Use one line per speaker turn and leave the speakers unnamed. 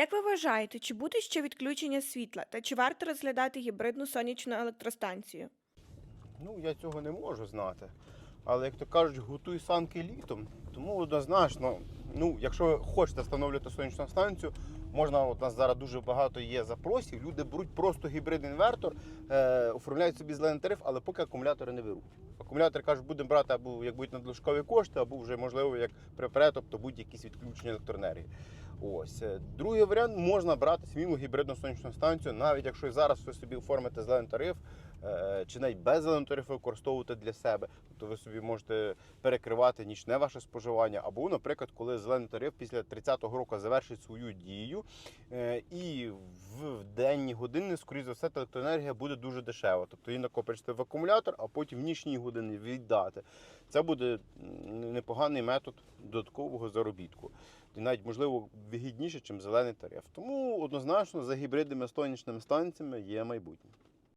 Як ви вважаєте, чи буде ще відключення світла та чи варто розглядати гібридну сонячну електростанцію?
Ну, я цього не можу знати. Але як то кажуть, готуй санки літом. Тому однозначно, ну, якщо ви хочете встановлювати сонячну станцію, можна, от у нас зараз дуже багато є запросів. Люди беруть просто гібридний інвертор, е, оформляють собі зелений тариф, але поки акумулятори не беруть. Акумулятори кажуть, будемо брати або як будуть надлишкові кошти, або вже можливо як препарат, тобто будь якісь відключення електроенергії. Ось Е, другий варіант можна брати сміло гібридну сонячну станцію, навіть якщо зараз ви собі оформите зелений тариф, е, чи навіть без зеленого тарифу використовувати для себе. Тобто ви собі можете перекривати нічне ваше споживання, або, наприклад, коли зелений тариф після 30-го року завершить свою дію, е, і години, скоріш за все, електроенергія буде дуже дешева. Тобто її накопичити в акумулятор, а потім в нічні години віддати. Це буде непоганий метод додаткового заробітку. І навіть можливо вигідніше, ніж зелений тариф. Тому однозначно за гібридними сонячними станціями є майбутнє.